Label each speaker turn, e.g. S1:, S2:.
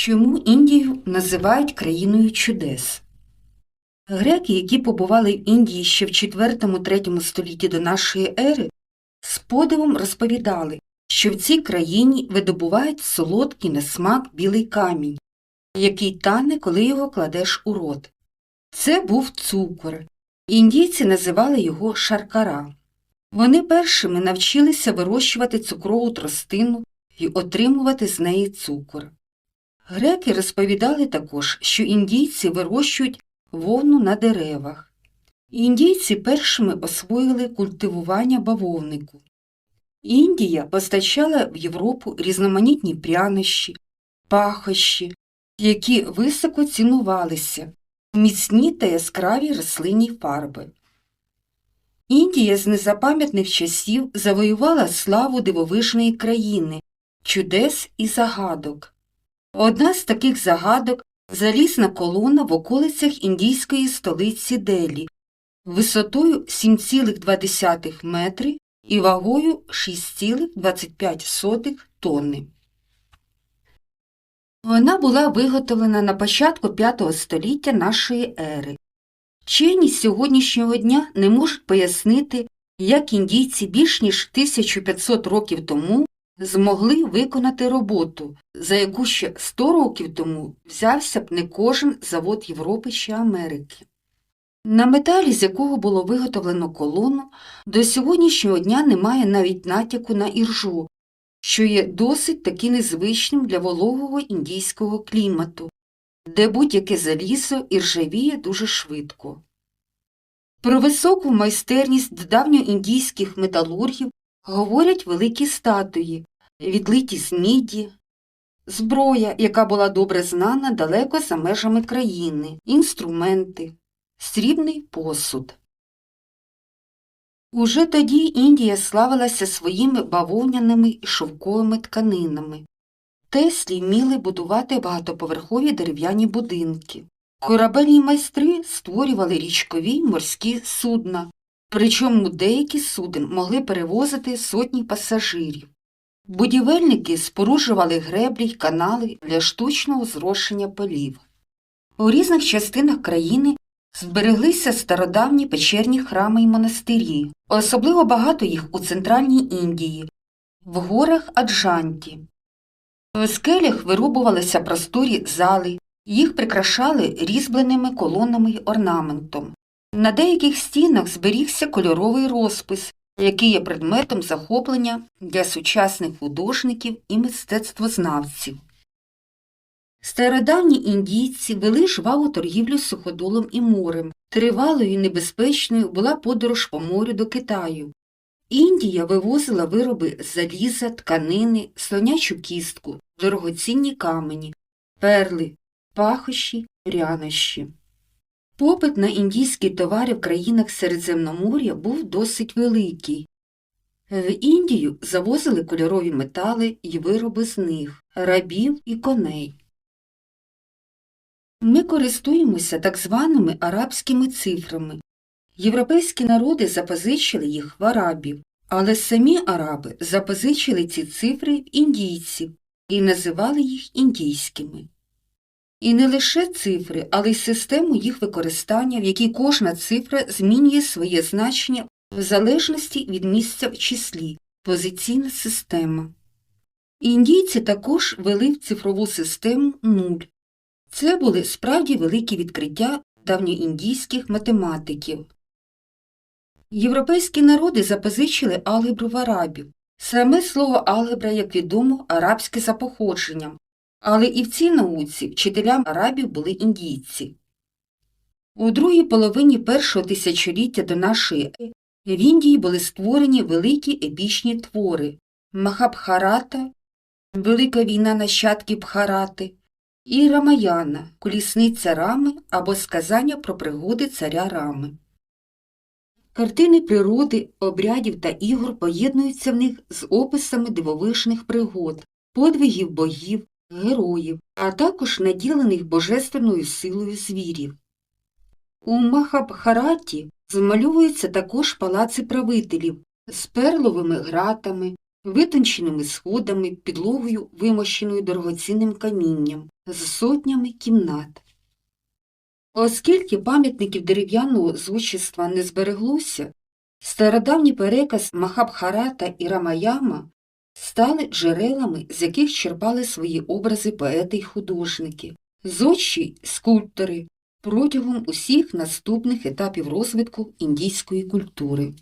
S1: Чому Індію називають країною чудес? Греки, які побували в Індії ще в 4-3 столітті до нашої ери, з подивом розповідали, що в цій країні видобувають солодкий на смак білий камінь, який тане, коли його кладеш у рот. Це був цукор. Індійці називали його шаркара. Вони першими навчилися вирощувати цукрову тростину і отримувати з неї цукор. Греки розповідали також, що індійці вирощують вовну на деревах. Індійці першими освоїли культивування бавовнику. Індія постачала в Європу різноманітні прянощі, пахощі, які високо цінувалися, міцні та яскраві рослинні фарби. Індія з незапам'ятних часів завоювала славу дивовижної країни, чудес і загадок. Одна з таких загадок залізна колона в околицях індійської столиці Делі, висотою 7,2 метри і вагою 6,25 тонни. Вона була виготовлена на початку V століття нашої ери. Вчені сьогоднішнього дня не можуть пояснити, як індійці більш ніж 1500 років тому змогли виконати роботу, за яку ще 100 років тому взявся б не кожен завод Європи чи Америки. На металі, з якого було виготовлено колону, до сьогоднішнього дня немає навіть натяку на іржу, що є досить таки незвичним для вологого індійського клімату, де будь-яке залізо іржавіє дуже швидко. Про високу майстерність давньоіндійських металургів говорять великі статуї, відлиті міді, зброя, яка була добре знана далеко за межами країни, інструменти, срібний посуд. Уже тоді Індія славилася своїми бавовняними і шовковими тканинами. Теслі вміли будувати багатоповерхові дерев'яні будинки. Корабельні майстри створювали річкові й морські судна, причому деякі суден могли перевозити сотні пасажирів. Будівельники споруджували греблі й канали для штучного зрошення полів. У різних частинах країни збереглися стародавні печерні храми й монастирі, особливо багато їх у центральній Індії, в горах Аджанті. В скелях вирубувалися просторі зали, їх прикрашали різьбленими колонами й орнаментом. На деяких стінах зберігся кольоровий розпис, який є предметом захоплення для сучасних художників і мистецтвознавців. Стародавні індійці вели жваву торгівлю з суходолом і морем. Тривалою і небезпечною була подорож по морю до Китаю. Індія вивозила вироби заліза, тканини, слонячу кістку, дорогоцінні камені, перли, пахощі, прянощі. Попит на індійські товари в країнах Середземномор'я був досить великий. В Індію завозили кольорові метали і вироби з них, рабів і коней. Ми користуємося так званими арабськими цифрами. Європейські народи запозичили їх в арабів, але самі араби запозичили ці цифри в індійців і називали їх індійськими. І не лише цифри, але й систему їх використання, в якій кожна цифра змінює своє значення в залежності від місця в числі, позиційна система. Індійці також вели в цифрову систему нуль. Це були справді великі відкриття давньоіндійських математиків. Європейські народи запозичили алгебру в арабів. Саме слово алгебра, як відомо, арабське за походженням, але і в цій науці вчителям арабів були індійці. У другій половині першого тисячоліття до нашої ери в Індії були створені великі епічні твори Махабхарата, Велика війна нащадків Бхарати і Рамаяна, колісниця Рами або сказання про пригоди царя Рами. Картини природи, обрядів та ігор поєднуються в них з описами дивовижних пригод, подвигів богів, героїв, а також наділених божественною силою звірів. У Махабхараті змальовуються також палаци правителів з перловими гратами, витонченими сходами, підлогою, вимощеною дорогоцінним камінням, з сотнями кімнат. Оскільки пам'ятників дерев'яного зодчества не збереглося, стародавній переказ Махабхарата і Рамаяма стали джерелами, з яких черпали свої образи поети й художники, зодчі скульптори протягом усіх наступних етапів розвитку індійської культури.